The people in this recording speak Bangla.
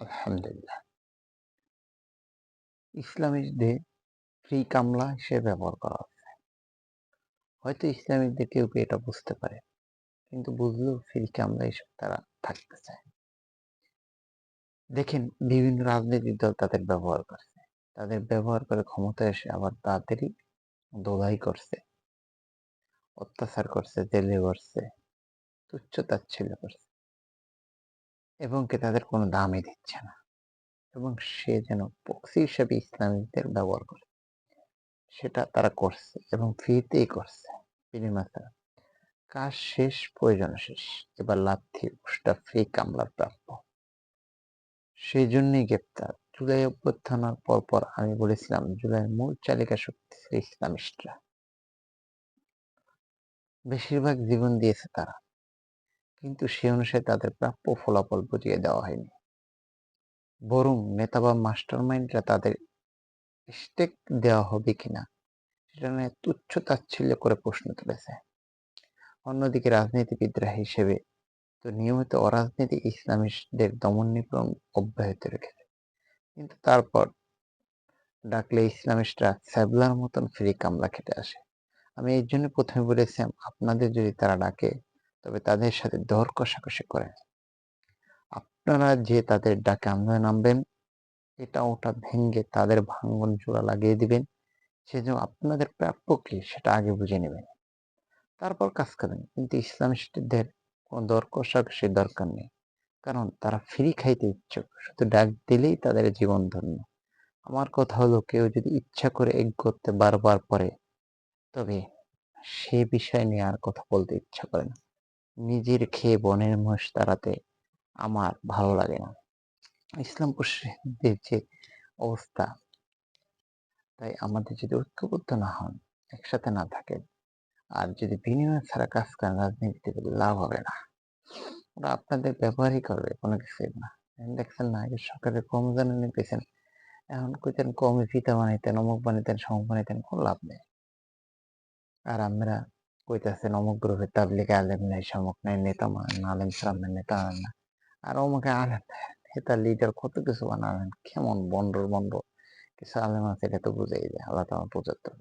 আলহামদুলিল্লাহ। ইসলামীদের ফ্রি কামলা হিসেবে ব্যবহার করা হচ্ছে। হয়তো ইসলামীদের কেউ, কেউ এটা বুঝতে পারে। কিন্তু বুঝলেও ফ্রি কামলা হিসেবে তারা থাকতে চায়। দেখেন বিভিন্ন রাজনৈতিক দল তাদের ব্যবহার করছে। তাদের ব্যবহার করে ক্ষমতায় এসে আবার তাদেরই দোলাই করছে। অত্যাচার করছে, জেলে করছে, তুচ্ছ তাচ্ছিল্য করছে। এবং কে তাদের কোনো দামই দিচ্ছে না। এবং সে যেন প্রক্সি হিসেবে ইসলামীদের ব্যবহার করে। সেটা তারা করছে এবং ফ্রিতেই করছে বিনিময়। কাজ শেষ, প্রয়োজন শেষ এবার লাথি উষ্টা ফ্রি কামলার প্রাপ্য সেই জন্যই গ্রেপ্তার জুলাই অভ্যর্থনার পর পর আমি বলেছিলাম, জুলাইয়ের মূল চালিকা শক্তি ইসলামিস্টরা বেশিরভাগ জীবন দিয়েছে তারা কিন্তু সে অনুসারে তাদের প্রাপ্য ফলাফল বুঝিয়ে দেওয়া হয়নি। বরং নেতা বা মাস্টার মাইন্ডরা তাদের স্টেক দেওয়া হবে কিনা, সেটা নিয়ে তুচ্ছ তাচ্ছিল্য করে প্রশ্ন তুলেছে। অন্যদিকে রাজনীতিবিদরা হিসেবে তো নিয়মিত অরাজনৈতিক ইসলামিস্টদের দমন নিপীড়ন অব্যাহত রেখেছে। কিন্তু তারপর ডাকলে ইসলামিস্টরা স্যাবলার মতন ফ্রি কামলা খেতে আসে। আমি এই জন্য প্রথমে বলেছিলাম, আপনাদের যদি তারা ডাকে তবে তাদের সাথে দর কষাকষি করেন। আপনারা যে তাদের ডাকে আন্দোলনে নামবেন, এটা ওটা ভেঙ্গে তাদের ভাঙ্গন জোড়া লাগিয়ে দিবেন সেজন্য আপনাদের প্রাপ্য কি সেটা আগে বুঝে নেবেন। তারপর কাজ করবেন কিন্তু ইসলামিস্টদের কোনো দর কষাকষির দরকার নেই, কারণ তারা ফ্রি খাইতে ইচ্ছুক, শুধু ডাক দিলেই তাদের জীবন ধন্য। আমার কথা হলো, কেউ যদি ইচ্ছা করে এক করতে বারবার পরে তবে সে বিষয় নিয়ে আর কথা বলতে ইচ্ছা করে না। নিজের খেয়ে বনের মোষ তাড়াতে আমার ভালো লাগে না। ইসলাম পশ্চিমদের যে অবস্থা, তাই আমাদের যদি ঐক্যবদ্ধ না হন, একসাথে না থাকেন, আর যদি বিনিময় ছাড়া কাজ করেন, রাজনীতিতে লাভ হবে না। ওরা আপনাদের ব্যবহারই করবে, কোনো কিছু না। দেখছেন না, আগে সরকারের কম জানানি পেয়েছেন এখন কইতেন কমে ফিতা বানাইতেন, অমুক বানাইতেন, সমুক বানাইতেন, কোনো লাভ নেই। আর আমরা কইতেছেন অমুক গ্রুপের তাবলিগে আলেম নেই সমক নেই, নেতা আলেম সালামের নেতা না। আর অমুকে আলেম নেতা লিডার কত কিছু বানালেন কেমন বন্ডর বন্ড কিছু আলেম আছে, এটা তো বুঝাই যায়, আল্লাহ তোমার পঁচাত্তর